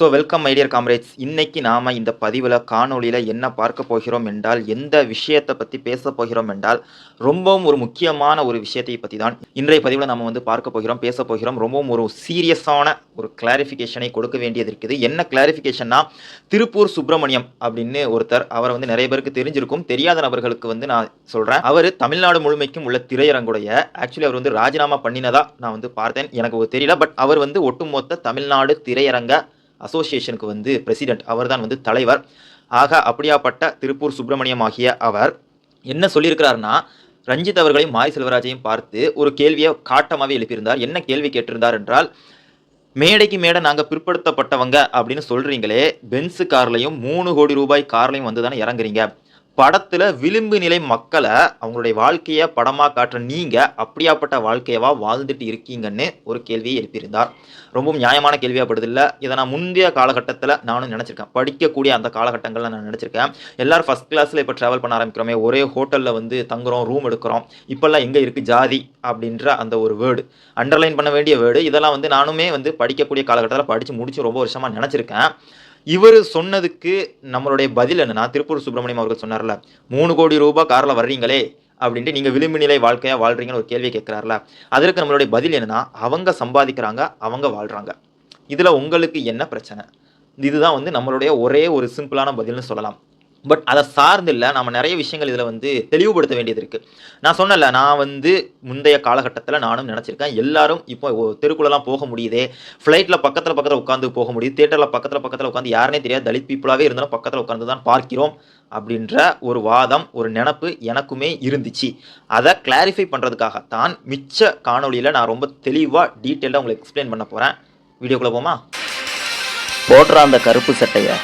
So welcome my dear comrades இன்னைக்கு நாம் இந்த பதிவில் காணொளியில் என்ன பார்க்க போகிறோம் என்றால் எந்த விஷயத்தை பற்றி பேச போகிறோம் என்றால் ரொம்பவும் ஒரு முக்கியமான ஒரு விஷயத்தை பற்றி தான் இன்றைய பதிவில் நம்ம வந்து பார்க்க போகிறோம் பேச போகிறோம். ரொம்பவும் ஒரு சீரியஸான ஒரு கிளாரிஃபிகேஷனை கொடுக்க வேண்டியது இருக்குது. என்ன கிளாரிஃபிகேஷன்னா திருப்பூர் சுப்பிரமணியம் அப்படின்னு ஒருத்தர் அவரை வந்து நிறைய பேருக்கு தெரிஞ்சிருக்கும் தெரியாத நபர்களுக்கு வந்து நான் சொல்கிறேன் அவர் தமிழ்நாடு முழுமைக்கும் உள்ள திரையரங்குடைய ஆக்சுவலி அவர் வந்து ராஜினாமா பண்ணினதா நான் வந்து பார்த்தேன். எனக்கு ஒரு தெரியல பட் அவர் வந்து ஒட்டுமொத்த தமிழ்நாடு திரையரங்க அசோசியேஷனுக்கு வந்து பிரசிடென்ட் அவர்தான் வந்து தலைவர். ஆக அப்படியாப்பட்ட திருப்பூர் சுப்பிரமணியம் ஆகிய அவர் என்ன சொல்லியிருக்கிறாருன்னா ரஞ்சித் அவர்களையும் மாரி செல்வராஜையும் பார்த்து ஒரு கேள்வியை காட்டமாகவே எழுப்பியிருந்தார். என்ன கேள்வி கேட்டிருந்தார் என்றால் மேடைக்கு மேடை நாங்கள் பிற்படுத்தப்பட்டவங்க அப்படின்னு சொல்கிறீங்களே பென்ஸு கார்லையும் மூணு கோடி ரூபாய் கார்லையும் வந்து தானே இறங்குறீங்க. படத்தில் விளிம்பு நிலை மக்களை அவங்களுடைய வாழ்க்கையை படமாக காட்டுற நீங்கள் அப்படியாப்பட்ட வாழ்க்கையவா வாழ்ந்துட்டு இருக்கீங்கன்னு ஒரு கேள்வியை எழுப்பியிருந்தார். ரொம்பவும் நியாயமான கேள்வியாகப்படுது இல்லை இதை நான் முந்தைய காலகட்டத்தில் நானும் நினச்சிருக்கேன். படிக்கக்கூடிய அந்த காலகட்டங்களில் நான் நினச்சிருக்கேன். எல்லாரும் ஃபஸ்ட் கிளாஸில் இப்போ ட்ராவல் பண்ண ஆரம்பிக்கிறோமே ஒரே ஹோட்டலில் வந்து தங்குறோம் ரூம் எடுக்கிறோம். இப்போல்லாம் எங்கே இருக்குது ஜாதி அப்படின்ற அந்த ஒரு வேர்டு அண்டர்லைன் பண்ண வேண்டிய வேர்டு இதெல்லாம் வந்து நானுமே வந்து படிக்கக்கூடிய காலகட்டத்தில் படித்து முடிச்சு ரொம்ப வருஷமாக நினச்சிருக்கேன். இவர் சொன்னதுக்கு நம்மளுடைய பதில் என்னன்னா திருப்பூர் சுப்பிரமணியம் அவர்கள் சொன்னார்ல மூணு கோடி ரூபாய் காரில் வர்றீங்களே அப்படின்ட்டு நீங்கள் விளிம்பு நிலை வாழ்க்கையாக வாழ்கிறீங்கன்னு ஒரு கேள்வி கேட்குறாருல. அதற்கு நம்மளுடைய பதில் என்னன்னா அவங்க சம்பாதிக்கிறாங்க அவங்க வாழ்கிறாங்க இதில் உங்களுக்கு என்ன பிரச்சனை? இதுதான் வந்து நம்மளுடைய ஒரே ஒரு சிம்பிளான பதில்னு சொல்லலாம். பட் அதை சார்ந்து இல்லை நம்ம நிறைய விஷயங்கள் இதில் வந்து தெளிவுபடுத்த வேண்டியது இருக்குது நான் சொன்னல நான் வந்து முந்தைய காலகட்டத்தில் நானும் நினச்சிருக்கேன் எல்லாரும் இப்போ தெருக்குள்ளலாம் போக முடியுதே ஃப்ளைட்டில் பக்கத்தில் பக்கத்தில் உட்காந்து போக முடியுது தேட்டரில் பக்கத்தில் பக்கத்தில் உட்காந்து யாருனே தெரியாது தலித் பீப்புளாகவே இருந்தாலும் பக்கத்தில் உட்காந்து தான் பார்க்கிறோம் அப்படின்ற ஒரு வாதம் ஒரு நினப்பு எனக்குமே இருந்துச்சு. அதை கிளாரிஃபை பண்ணுறதுக்காகத்தான் மிச்ச காணொளியில் நான் ரொம்ப தெளிவாக டீட்டெயிலாக உங்களுக்கு எக்ஸ்பிளைன் பண்ண போகிறேன் வீடியோக்குள்ளே போமா? போடுற அந்த கருப்பு சட்டையை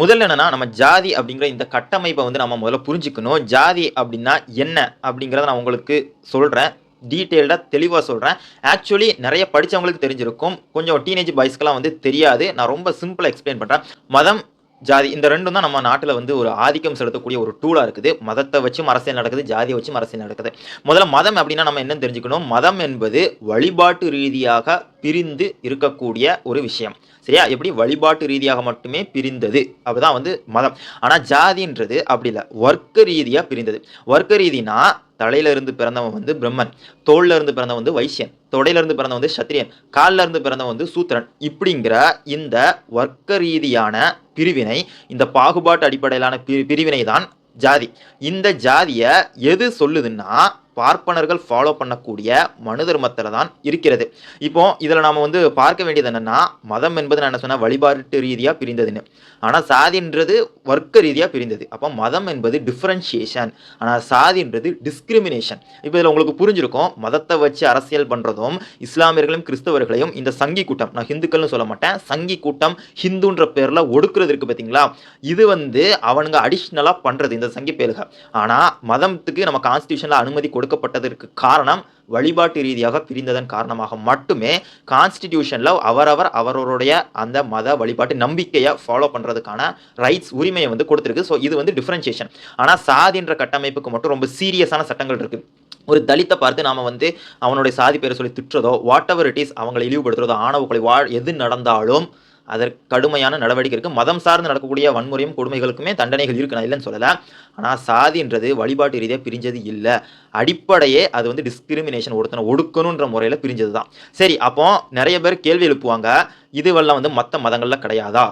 முதல்ல என்னன்னா நம்ம ஜாதி அப்படிங்கிற இந்த கட்டமைப்பை வந்து நம்ம முதல்ல புரிஞ்சுக்கணும். ஜாதி அப்படின்னா என்ன அப்படிங்கிறத நான் உங்களுக்கு சொல்கிறேன் டீட்டெயில்டாக தெளிவாக சொல்கிறேன் ஆக்சுவலி நிறைய படித்தவங்களுக்கு தெரிஞ்சிருக்கும். கொஞ்சம் டீனேஜ் பாய்ஸ்க்கெலாம் வந்து தெரியாது. நான் ரொம்ப சிம்பிளாக எக்ஸ்பிளைன் பண்ணுறேன் மதம் ஜாதி இந்த ரெண்டும் தான் நம்ம நாட்டில் வந்து ஒரு ஆதிக்கம் செலுத்தக்கூடிய ஒரு டூலாக இருக்குது. மதத்தை வச்சும் அரசியல் நடக்குது ஜாதியை வச்சும் அரசியல் நடக்குது. முதல்ல மதம் அப்படின்னா நம்ம என்ன தெரிஞ்சுக்கணும். மதம் என்பது வழிபாட்டு ரீதியாக பிரிந்து இருக்கக்கூடிய ஒரு விஷயம். சரியா? எப்படி? வழிபாட்டு ரீதியாக மட்டுமே பிரிந்தது. அப்படிதான் வந்து மதம். ஆனால் ஜாதின்றது அப்படி இல்லை. வர்க்க ரீதியாக பிரிந்தது. வர்க்க ரீதினா தலையிலிருந்து பிறந்தவன் வந்து பிரம்மன் தோல்ல இருந்து பிறந்தவன் வந்து வைசியன் தொடையிலிருந்து பிறந்தவன் வந்து சத்திரியன் காலில் இருந்து பிறந்தவன் வந்து சூத்திரன். இப்படிங்கிற இந்த வர்க்க ரீதியான பிரிவினை இந்த பாகுபாட்டு அடிப்படையிலான பிரிவினை தான் ஜாதி. இந்த ஜாதியை எது சொல்லுதுன்னா பார்ப்பனர்கள் ஃபாலோ பண்ணக்கூடிய மனு தர்மத்தில் தான் இருக்கிறது. இப்போ இதில் நாம் வந்து பார்க்க வேண்டியது என்னென்னா மதம் என்பது நான் என்ன சொன்னால் வழிபாட்டு ரீதியாக பிரிந்ததுன்னு. ஆனால் சாதின்றது வர்க்க ரீதியாக பிரிந்தது. அப்போ மதம் என்பது டிஃப்ரென்ஷியேஷன் ஆனால் சாதின்றது டிஸ்கிரிமினேஷன் இப்போ இதில் உங்களுக்கு புரிஞ்சிருக்கும் மதத்தை வச்சு அரசியல் பண்ணுறதும் இஸ்லாமியர்களையும் கிறிஸ்தவர்களையும் இந்த சங்கி கூட்டம் நான் ஹிந்துக்கள்னு சொல்ல மாட்டேன் சங்கி கூட்டம் ஹிந்துன்ற பேரில் ஒடுக்குறது இருக்குது பார்த்தீங்களா இது வந்து அவனுங்க அடிஷ்னலாக பண்ணுறது இந்த சங்கி பேருக. ஆனால் மதத்துக்கு நம்ம கான்ஸ்டியூஷனில் அனுமதி கொடுக்கப்பட்டதற்கு காரணம் வழிபாட்டு ரீதியாக பிரிந்ததன் காரணமாக மட்டுமே கான்ஸ்டிடியூஷனில் அவரவர் அவரவருடைய அந்த மத வழிபாட்டு நம்பிக்கையை ஃபாலோ பண்ணுறதுக்கான ரைட்ஸ் உரிமையை வந்து கொடுத்துருக்கு. ஸோ இது வந்து டிஃப்ரென்சியேஷன் ஆனால் சாதின்ற கட்டமைப்புக்கு மட்டும் ரொம்ப சீரியஸான சட்டங்கள் இருக்குது ஒரு தலித்தை பார்த்து நாம் வந்து அவனுடைய சாதி பேரை சொல்லி திட்டுறதோ வாட் எவர் இட் இஸ் அவங்களை இழிவுபடுத்துறதோ ஆணவ கொலை வா எது நடந்தாலும் அதற்கு கடுமையான நடவடிக்கை இருக்குது மதம் சார்ந்து நடக்கக்கூடிய வன்முறையும் கொடுமைகளுக்குமே தண்டனைகள் இருக்கு. நான் இல்லைன்னு சொல்லலை. ஆனால் சாதின்றது வழிபாட்டு ரீதியாக பிரிஞ்சது இல்லை. அடிப்படையே அது வந்து டிஸ்கிரிமினேஷன் ஒருத்தனை ஒடுக்கணுன்ற முறையில் பிரிஞ்சது தான் சரி அப்போ நிறைய பேர் கேள்வி எழுப்புவாங்க. இதுவெல்லாம் வந்து மற்ற மதங்களில் கிடையாதா?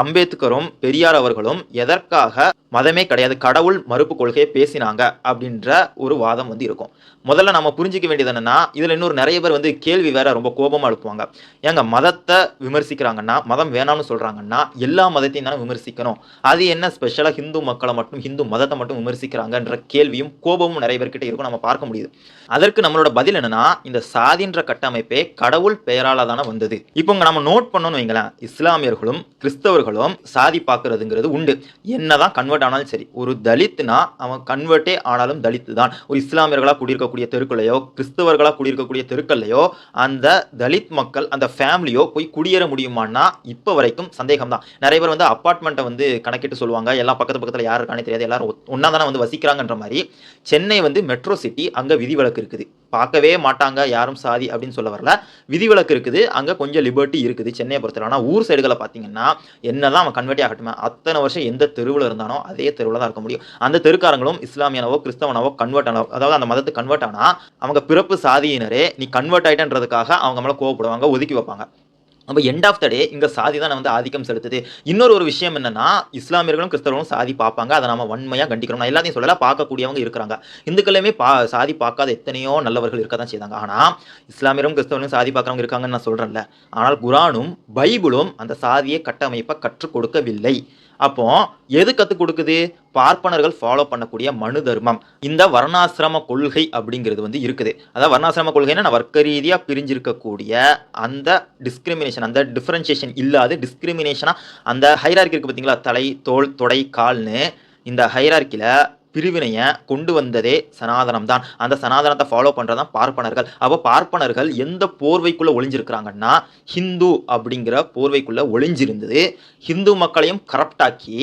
அம்பேத்கரும் பெரியார் அவர்களும் எதற்காக மதமே கிடையாது கடவுள் மறுப்பு கொள்கையை பேசினாங்க அப்படின்ற ஒரு வாதம் வந்து இருக்கும். முதல்ல நம்ம புரிஞ்சிக்க வேண்டியது என்னன்னா இதில் இன்னொரு நிறைய பேர் வந்து கேள்வி வேற ரொம்ப கோபமாக எழுப்புவாங்க. ஏங்க மதத்தை விமர்சிக்கிறாங்கன்னா மதம் வேணாம்னு சொல்றாங்கன்னா எல்லா மதத்தையும் தானே விமர்சிக்கணும். அது என்ன ஸ்பெஷலாக ஹிந்து மக்களை மட்டும் ஹிந்து மதத்தை மட்டும் விமர்சிக்கிறாங்கன்ற கேள்வியும் கோபமும் நிறைய பேர்கிட்ட இருக்கும் நம்ம பார்க்க முடியுது. அதற்கு நம்மளோட பதில் என்னன்னா இந்த சாதின்ற கட்டமைப்பே கடவுள் பெயரால தானே வந்தது. இப்போ நம்ம நோட் பண்ணோம்னு வைங்களேன் இஸ்லாமியர்களும் கிறிஸ்தவர்களும் சாதி பார்க்கறதுங்கிறது உண்டு. என்னதான் கன்வெர்ட் ஆனாலும் சரி ஒரு தலித்னா அவன் கன்வெர்ட்டே ஆனாலும் தலித்து தான் ஒரு இஸ்லாமியர்களாக குடியிருக்கக்கூடிய தெருக்களையோ கிறிஸ்தவர்களாக குடியிருக்கக்கூடிய தெருக்கள்லையோ அந்த தலித் மக்கள் அந்த ஃபேமிலியோ போய் குடியேற முடியுமான்னா இப்போ வரைக்கும் சந்தேகம் தான் நிறைய பேர் வந்து அப்பார்ட்மெண்ட்டை வந்து கணக்கிட்டு சொல்லுவாங்க. எல்லாம் பக்கத்து பக்கத்தில் யார் இருக்கானே தெரியாது. எல்லாரும் ஒன்றா தானே வந்து வசிக்கிறாங்கன்ற மாதிரி சென்னை வந்து மெட்ரோ சிட்டி அங்கே விதிவிலக்கு இருக்குது. பார்க்கவே மாட்டாங்க யாரும் சாதி அப்படின்னு சொல்ல வரல. விதிவிலக்கு இருக்குது. அங்கே கொஞ்சம் லிபர்ட்டி இருக்குது. சென்னையை பொறுத்தவரை. ஆனால் ஊர் சைடுகளை பார்த்தீங்கன்னா என்னதான் அவன் கன்வெர்ட்டி ஆகட்டுமே அத்தனை வருஷம் எந்த தெருவில் இருந்தானோ அதே தெருவில் தான் இருக்க முடியும். அந்த தெருக்காரங்களும் இஸ்லாமியனவோ கிறிஸ்தவனவோ கன்வெர்ட் ஆனவோ அதாவது அந்த மதத்துக்கு கன்வெர்ட் ஆனால் அவங்க பிறப்பு சாதியினரே நீ கன்வெர்ட் ஆயிட்டன்றதுக்காக அவங்க மேலே கோவப்படுவாங்க ஒதுக்கி வைப்பாங்க. அப்போ எண்ட் ஆஃப் த டே இங்கே சாதி தான் வந்து ஆதிக்கம் செலுத்துது. இன்னொரு ஒரு விஷயம் என்னன்னா இஸ்லாமியர்களும் கிறிஸ்தவர்களும் சாதி பார்ப்பாங்க. அதை நம்ம வன்மையாக கண்டிக்கிறோம். நான் எல்லாத்தையும் சொல்லலாம் பார்க்கக்கூடியவங்க இருக்கிறாங்க. இந்துக்களையுமே பா சாதி பார்க்காத எத்தனையோ நல்லவர்கள் இருக்க தான் செய்தாங்க. ஆனால் இஸ்லாமியரும் கிறிஸ்தவர்களும் சாதி பார்க்குறவங்க இருக்காங்கன்னு நான் சொல்கிறேன்ல ஆனால் குரானும் பைபிளும் அந்த சாதியை கட்டமைப்பை கற்றுக் கொடுக்கவில்லை. அப்போ எது கற்றுக் கொடுக்குது? பார்ப்பனர்கள் ஃபாலோ பண்ணக்கூடிய மனு தர்மம். இந்த வர்ணாசிரம கொள்கை அப்படிங்கிறது வந்து இருக்குது. அதாவது வர்ணாசிரம கொள்கைன்னா நான் வர்க்க ரீதியாக பிரிஞ்சிருக்கக்கூடிய அந்த டிஸ்கிரிமினேஷன் அந்த டிஃப்ரென்ஷியேஷன் இல்லாத டிஸ்கிரிமினேஷனாக அந்த ஹைரார்கி இருக்குது பார்த்தீங்களா தலை தோல் தொடை கால்னு. இந்த ஹைரார்க்கியில் பிரிவினையை கொண்டு வந்ததே சனாதனம் தான் அந்த சனாதனத்தை ஃபாலோ பண்ணுறது தான் பார்ப்பனர்கள். அப்போ பார்ப்பனர்கள் எந்த போர்வைக்குள்ளே ஒளிஞ்சிருக்கிறாங்கன்னா ஹிந்து அப்படிங்கிற போர்வைக்குள்ளே ஒளிஞ்சிருந்தது. ஹிந்து மக்களையும் கரப்டாக்கி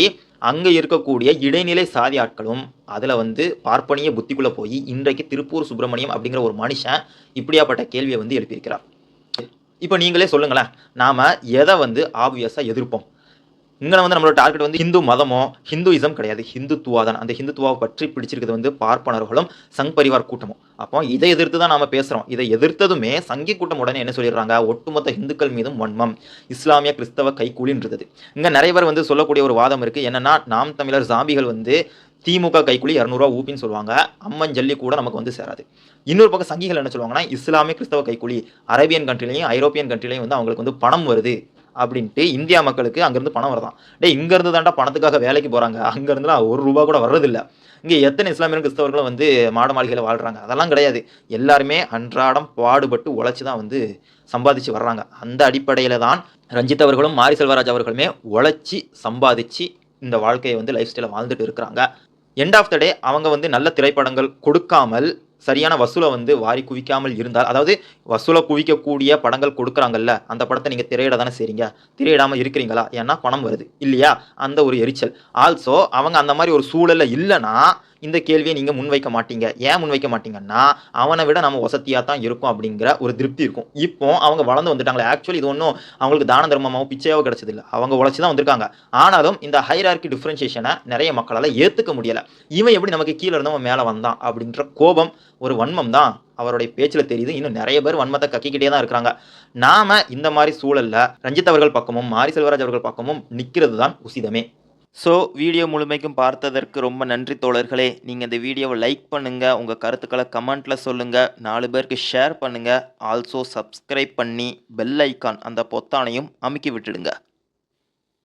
அங்கே இருக்கக்கூடிய இடைநிலை சாதி ஆட்களும் அதில் வந்து பார்ப்பனிய புத்திக்குள்ளே போய் இன்றைக்கு திருப்பூர் சுப்பிரமணியம் அப்படிங்கிற ஒரு மனுஷன் இப்படியாப்பட்ட கேள்வியை வந்து எழுப்பியிருக்கிறார். இப்போ நீங்களே சொல்லுங்களேன் நாம் எதை வந்து ஆப்வியஸாக எதிர்ப்போம்? இங்கே வந்து நம்மளோட டார்கெட் வந்து ஹிந்து மதமோ ஹிந்துயிசம் கிடையாது. ஹிந்துத்துவா தான் அந்த ஹிந்துத்துவாவை பற்றி பிடிச்சிருக்கிறது வந்து பார்ப்பனர்களும் சங் பரிவார் கூட்டமும். அப்போ இதை எதிர்த்து தான் நம்ம பேசுகிறோம் இதை எதிர்த்ததுமே சங்கி கூட்டம் உடனே என்ன சொல்லிடுறாங்க? ஒட்டுமொத்த இந்துக்கள் மீதும் வன்மம். இஸ்லாமிய கிறிஸ்தவ கைகூலின்றது இங்கே நிறைய பேர் வந்து சொல்லக்கூடிய ஒரு வாதம் இருக்குது என்னன்னா நாம் தமிழர் ஜாம்பிகள் வந்து திமுக கைக்குழி இரநூறுவா ஊப்பின்னு சொல்லுவாங்க. அம்மன் ஜல்லி கூட நமக்கு வந்து சேராது. இன்னொரு பக்கம் சங்கிகள் என்ன சொல்லுவாங்கன்னா இஸ்லாமிய கிறிஸ்தவ கைக்குழி அரேபியன் கண்ட்ரிலையும் ஐரோப்பியன் கண்ட்ரிலையும் வந்து அவங்களுக்கு வந்து பணம் வருது. அப்படின்ட்டு இந்தியா மக்களுக்கு அங்கேருந்து பணம் வருதான். டேய் இங்கேருந்து தாண்டா பணத்துக்காக வேலைக்கு போகிறாங்க அங்கேருந்துலாம் ஒரு ரூபா கூட வர்றதில்ல. இங்கே எத்தனை இஸ்லாமியரும் கிறிஸ்தவர்களும் வந்து மாட மாளிகையில் வாழ்கிறாங்க அதெல்லாம் கிடையாது. எல்லாருமே அன்றாடம் பாடுபட்டு உழைச்சி தான் வந்து சம்பாதிச்சு வர்றாங்க. அந்த அடிப்படையில் தான் ரஞ்சித் அவர்களும் மாரி செல்வராஜ் அவர்களுமே உழைச்சி சம்பாதிச்சு இந்த வாழ்க்கையை வந்து லைஃப் ஸ்டைலை வாழ்ந்துட்டு இருக்கிறாங்க. எண்ட் ஆஃப் த டே அவங்க வந்து நல்ல திரைப்படங்கள் கொடுக்காமல் சரியான வசூலை வந்து வாரி குவிக்காமல் இருந்தால் அதாவது வசூலை குவிக்கக்கூடிய படங்கள் கொடுக்குறாங்கல்ல அந்த படத்தை நீங்கள் திரையிட தானே செய்றீங்க? திரையிடாமல் இருக்கிறீங்களா? ஏன்னா பணம் வருது. இல்லையா? அந்த ஒரு எரிச்சல். ஆல்சோ அவங்க அந்த மாதிரி ஒரு சூழலில் இல்லைன்னா இந்த கேள்வியை நீங்கள் முன்வைக்க மாட்டீங்க. ஏன் முன்வைக்க மாட்டீங்கன்னா அவனை விட நம்ம வசதியாக தான் இருக்கும் அப்படிங்கிற ஒரு திருப்தி இருக்கும். இப்போ அவங்க வளர்ந்து வந்துட்டாங்களே. ஆக்சுவலி இது ஒன்றும் அவங்களுக்கு தான தர்மமாவோ பிச்சையாவோ இல்லை அவங்க உழைச்சி தான் வந்திருக்காங்க. ஆனாலும் இந்த ஹைரார்கி டிஃப்ரென்ஷியேஷனை நிறைய மக்களால் ஏற்றுக்க முடியலை. இவன் எப்படி நமக்கு கீழே இருந்தவன் மேலே வந்தான் அப்படின்ற கோபம் ஒரு வன்மம் தான் அவருடைய பேச்சில் தெரியுது. இன்னும் நிறைய பேர் வன்மத்தை கக்கிக்கிட்டே தான் இருக்கிறாங்க. நாம இந்த மாதிரி சூழலில் ரஞ்சித் அவர்கள் பக்கமும் மாரி செல்வராஜ் அவர்கள் பக்கமும் நிற்கிறது தான் உசிதமே. ஸோ வீடியோ முழுமைக்கும் பார்த்ததற்கு ரொம்ப நன்றி தோழர்களே. நீங்கள் இந்த வீடியோவை லைக் பண்ணுங்கள் உங்கள் கருத்துக்களை கமெண்ட்டில் சொல்லுங்கள் நாலு பேருக்கு ஷேர் பண்ணுங்கள் ஆல்சோ சப்ஸ்கிரைப் பண்ணி பெல் ஐக்கான் அந்த பொத்தானையும் அமுக்கி விட்டுடுங்க.